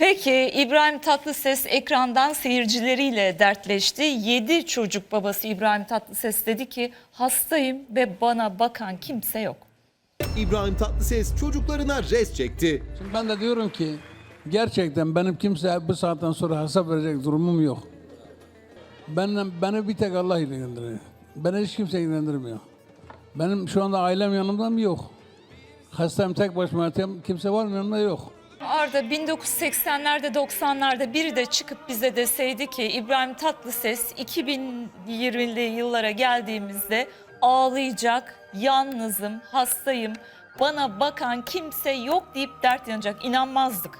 Peki İbrahim Tatlıses ekrandan seyircileriyle dertleşti. 7 çocuk babası İbrahim Tatlıses dedi ki hastayım ve bana bakan kimse yok. İbrahim Tatlıses çocuklarına res çekti. Şimdi ben de diyorum ki gerçekten benim kimse bu saatten sonra hesap verecek durumum yok. Benim, beni bir tek Allah ilgilendiriyor. Beni hiç kimse ilgilendirmiyor. Benim şu anda ailem yanımda mı? Yok. Hastayım tek başıma. Kimse var mı yanımda? Yok. Arda 1980'lerde 90'larda biri de çıkıp bize deseydi ki İbrahim Tatlıses 2020'li yıllara geldiğimizde ağlayacak, yalnızım, hastayım, bana bakan kimse yok deyip dert yanacak. İnanmazdık.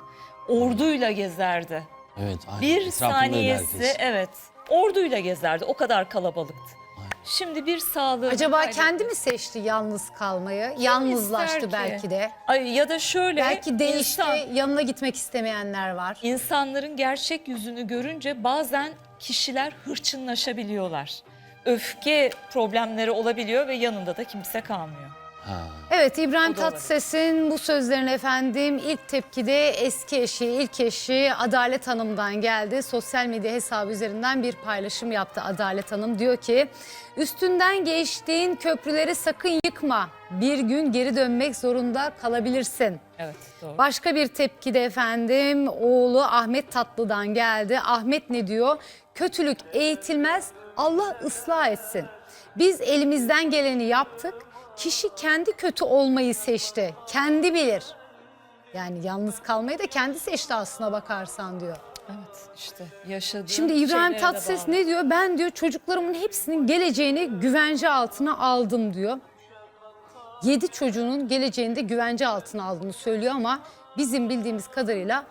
Orduyla gezerdi. Evet. aynen. Bir Etrafındaydı saniyesi herkes. evet orduyla gezerdi. O kadar kalabalıktı. Şimdi bir sağlığı Acaba kaybetti. kendi mi seçti yalnız kalmayı? Yalnızlaştı ister ki? belki de. Ay, ya da şöyle Belki değişti, insan- yanına gitmek istemeyenler var. insanların gerçek yüzünü görünce bazen kişiler hırçınlaşabiliyorlar. Öfke problemleri olabiliyor ve yanında da kimse kalmıyor. Ha. Evet İbrahim. Tatlıses'in bu sözlerine efendim ilk tepkide eski eşi, ilk eşi Adalet Hanım'dan geldi. Sosyal medya hesabı üzerinden bir paylaşım yaptı Adalet Hanım. Diyor ki üstünden geçtiğin köprüleri sakın yıkma. Bir gün geri dönmek zorunda kalabilirsin. Evet doğru. Başka bir tepki de efendim oğlu Ahmet Tatlı'dan geldi. Ahmet ne diyor? Kötülük eğitilmez, Allah ıslah etsin. Biz elimizden geleni yaptık. Kişi kendi kötü olmayı seçti. Kendi bilir. Yani yalnız kalmayı da kendi seçti aslına bakarsan diyor. Evet işte yaşadığı Şimdi İbrahim şeylere de Tatlıses bağlı. ne diyor? Ben diyor çocuklarımın hepsinin geleceğini güvence altına aldım diyor. Yedi çocuğunun geleceğini de güvence altına aldığını söylüyor ama bizim bildiğimiz kadarıyla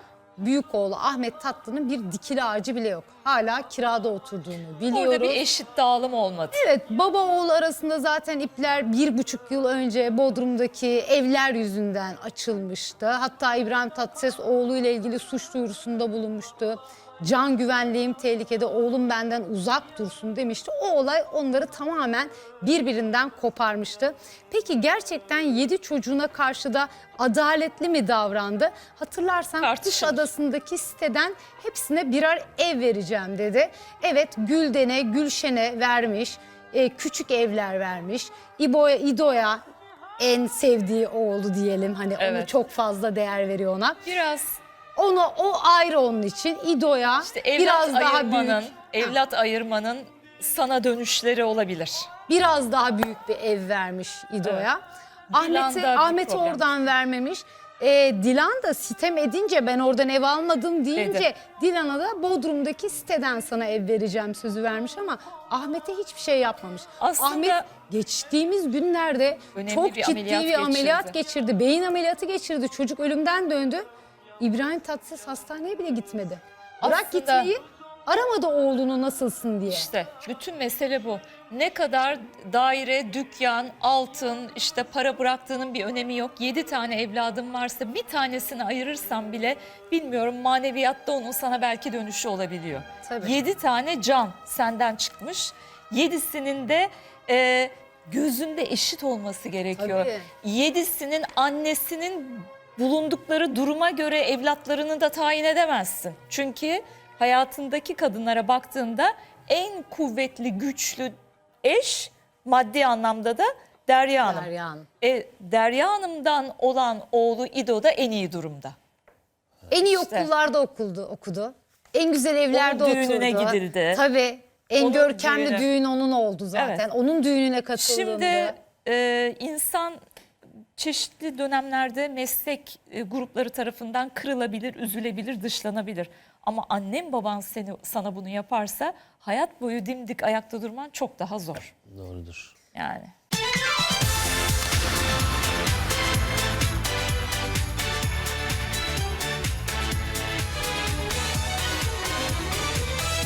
büyük oğlu Ahmet Tatlı'nın bir dikili ağacı bile yok. Hala kirada oturduğunu biliyoruz. Orada bir eşit dağılım olmadı. Evet baba oğul arasında zaten ipler bir buçuk yıl önce Bodrum'daki evler yüzünden açılmıştı. Hatta İbrahim Tatlıses oğluyla ilgili suç duyurusunda bulunmuştu. Can güvenliğim tehlikede oğlum benden uzak dursun demişti. O olay onları tamamen birbirinden koparmıştı. Peki gerçekten yedi çocuğuna karşı da adaletli mi davrandı? Hatırlarsan Kuş Tartışılır. Adası'ndaki siteden hepsine birer ev vereceğim dedi. Evet Gülden'e, Gülşen'e vermiş, e, küçük evler vermiş. İbo'ya, İdo'ya en sevdiği oğlu diyelim. Hani onu Evet. çok fazla değer veriyor ona. Biraz Ona o ayrı onun için. İdo'ya işte evlat biraz daha ayırmanın, büyük. evlat ayırmanın sana dönüşleri olabilir. biraz daha büyük bir ev vermiş İdo'ya. Ahmet'i bir Ahmet'i problem. oradan vermemiş. Ee, Dilan da sitem edince ben oradan ev almadım deyince Dedi. Dilan'a da Bodrum'daki siteden sana ev vereceğim sözü vermiş ama Ahmet'e hiçbir şey yapmamış. Aslında- Ahmet geçtiğimiz günlerde Önemli çok bir ciddi ameliyat bir ameliyat geçirdi. geçirdi. Beyin ameliyatı geçirdi. Çocuk ölümden döndü. İbrahim Tatlıses hastaneye bile gitmedi. Bırak Aslında- gitmeyi aramadı oğlunu nasılsın diye. İşte bütün mesele bu. Ne kadar daire, dükkan, altın, işte para bıraktığının bir önemi yok. Yedi tane evladım varsa bir tanesini ayırırsam bile bilmiyorum maneviyatta onun sana belki dönüşü olabiliyor. Tabii. Yedi tane can senden çıkmış. Yedisinin de e, gözünde eşit olması gerekiyor. Tabii. Yedisinin annesinin bulundukları duruma göre evlatlarını da tayin edemezsin. Çünkü hayatındaki kadınlara baktığında en kuvvetli, güçlü eş maddi anlamda da Derya Hanım. Derya Hanım. E, Derya Hanım'dan olan oğlu İdo da en iyi durumda. En iyi İşte. okullarda okuldu, okudu. En güzel evlerde Onun oturdu. düğününe gidildi. Tabii. En Onun görkemli düğünü. düğün onun oldu zaten. Evet. Onun düğününe katılındı. Şimdi e, insan çeşitli dönemlerde meslek e, grupları tarafından kırılabilir, üzülebilir, dışlanabilir. Ama annem baban seni sana bunu yaparsa hayat boyu dimdik ayakta durman çok daha zor. Doğrudur. Yani.